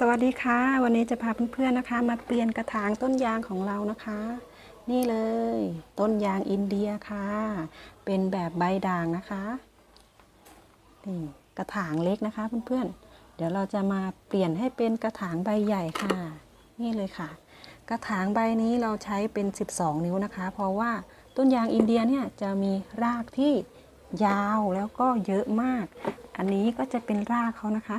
สวัสดีค่ะ วันนี้จะพาเพื่อนๆนะคะ มาเปลี่ยนกระถางต้นยางของเรานะคะ นี่เลย ต้นยางอินเดียค่ะ เป็นแบบใบด่างนะคะนี่กระถางเล็กนะคะเพื่อนๆเดี๋ยวเราจะมาเปลี่ยนให้เป็นกระถางใบใหญ่ค่ะ นี่เลยค่ะ กระถางใบนี้เราใช้เป็น 12 นิ้วนะคะ เพราะว่าต้นยางอินเดียเนี่ยจะมีรากที่ยาวแล้วก็เยอะมาก อันนี้ก็จะเป็นรากเขานะคะ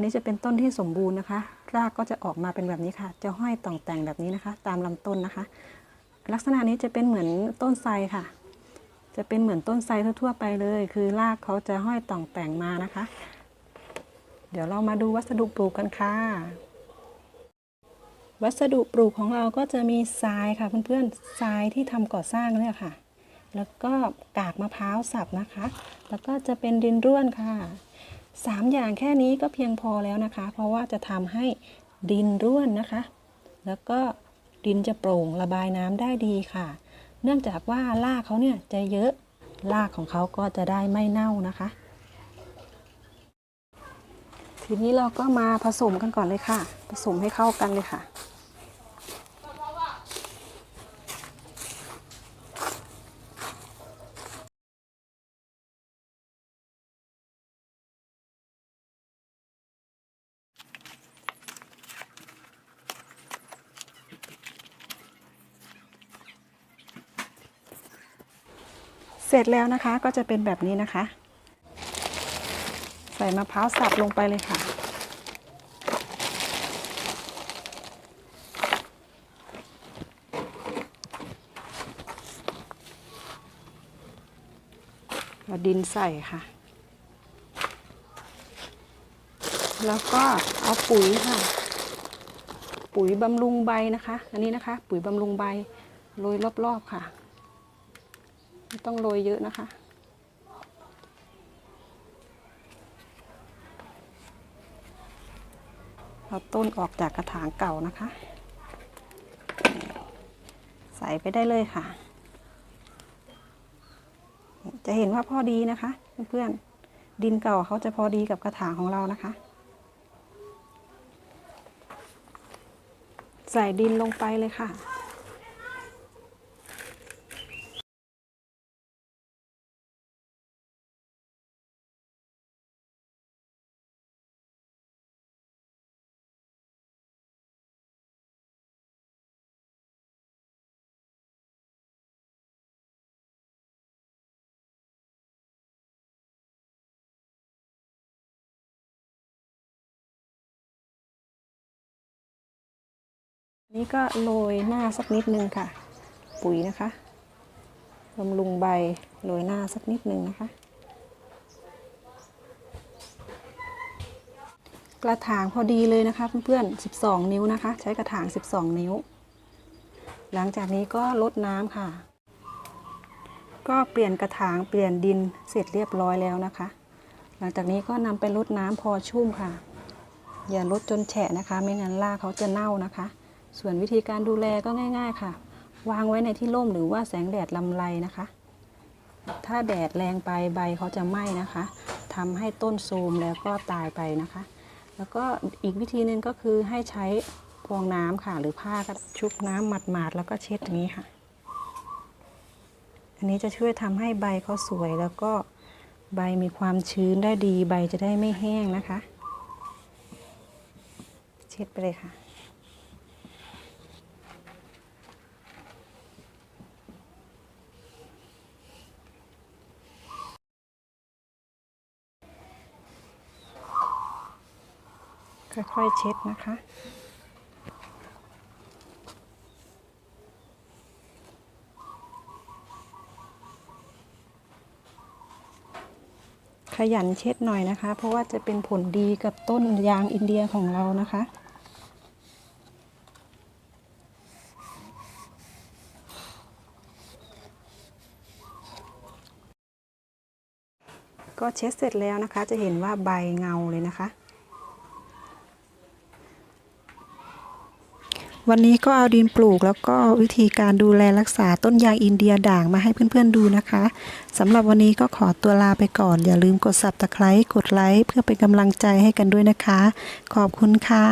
นนี้จะเป็นต้นที่สมบูรณ์นะคะ รากก็จะออกมาเป็นแบบนี้ค่ะ จะห้อยต่องแต่งแบบนี้นะคะ ตามลำต้นนะคะ ลักษณะนี้จะเป็นเหมือนต้นไทรค่ะ จะเป็นเหมือนต้นไทรทั่วๆไปเลย คือรากเขาจะห้อยต่องแต่งมานะคะ เดี๋ยวเรามาดูวัสดุปลูกกันค่ะ วัสดุปลูกของเราก็จะมีทรายค่ะเพื่อนๆทรายที่ทำก่อสร้างเนี่ยค่ะ แล้วก็กากมะพร้าวสับนะคะ แล้วก็จะเป็นดินร่วนค่ะ สามอย่างแค่นี้ก็เพียงพอแล้วนะคะ เพราะว่าจะทำให้ดินร่วนนะคะ แล้วก็ดินจะโปร่งระบายน้ำได้ดีค่ะ เนื่องจากว่ารากเขาเนี่ยจะเยอะรากของเขาก็จะได้ไม่เน่านะคะ ทีนี้เราก็มาผสมกันก่อนเลยค่ะ ผสมให้เข้ากันเลยค่ะ เสร็จแล้วนะคะก็จะเป็นแบบนี้นะคะ ใส่มะพร้าวสับลงไปเลยค่ะเอาดินใส่ค่ะ แล้วก็เอาปุ๋ยค่ะ ปุ๋ยบำรุงใบนะคะ อันนี้นะคะ ปุ๋ยบำรุงใบโรยรอบๆค่ะ ต้องโรยเยอะนะคะ เอาต้นออกจากกระถางเก่านะคะ ใส่ไปได้เลยค่ะ จะเห็นว่าพอดีนะคะ เพื่อนๆ ดินเก่าเขาจะพอดีกับกระถางของเรานะคะ ใส่ดินลงไปเลยค่ะ นี่ก็โรยหน้าสักนิดนึงค่ะ ปุ๋ยนะคะบำรุงใบโรยหน้าสักนิดนึงนะคะ กระถางพอดีเลยนะคะเพื่อนๆ 12 นิ้วนะคะ ใช้กระถาง 12 นิ้ว หลังจากนี้ก็ลดน้ำค่ะ ก็เปลี่ยนกระถางเปลี่ยนดินเสร็จเรียบร้อยแล้วนะคะ หลังจากนี้ก็นำไปลดน้ำพอชุ่มค่ะ อย่าลดจนแฉะนะคะ ไม่งั้นรากเขาจะเน่านะคะ ส่วนวิธีการดูแลก็ง่าย ๆ ค่ะ วางไว้ในที่ร่มหรือว่าแสงแดดลำไรนะคะ ถ้าแดดแรงไปใบเขาจะไหม้นะคะทำให้ต้นโทรมแล้วก็ตายไปนะคะ แล้วก็อีกวิธีหนึ่งก็คือให้ใช้พวงน้ำค่ะ หรือผ้าก็ชุบน้ำหมาดๆแล้วก็เช็ดอย่างนี้ค่ะ อันนี้จะช่วยทำให้ใบเขาสวยแล้วก็ใบมีความชื้นได้ดี ใบจะได้ไม่แห้งนะคะ เช็ดไปเลยค่ะ ค่อยๆเช็ดนะคะ ขยันเช็ดหน่อยนะคะ เพราะว่าจะเป็นผลดีกับต้นยางอินเดียของเรานะคะก็เช็ดเสร็จแล้วนะคะ จะเห็นว่าใบเงาเลยนะคะ วันนี้ก็เอาดินปลูกแล้วก็วิธีการดูแลรักษาต้นยางอินเดียด่างมาให้เพื่อนๆดูนะคะสำหรับวันนี้ก็ขอตัวลาไปก่อน อย่าลืมกดสับตะไคร้กดไลค์เพื่อเป็นกำลังใจให้กันด้วยนะคะ ขอบคุณค่ะ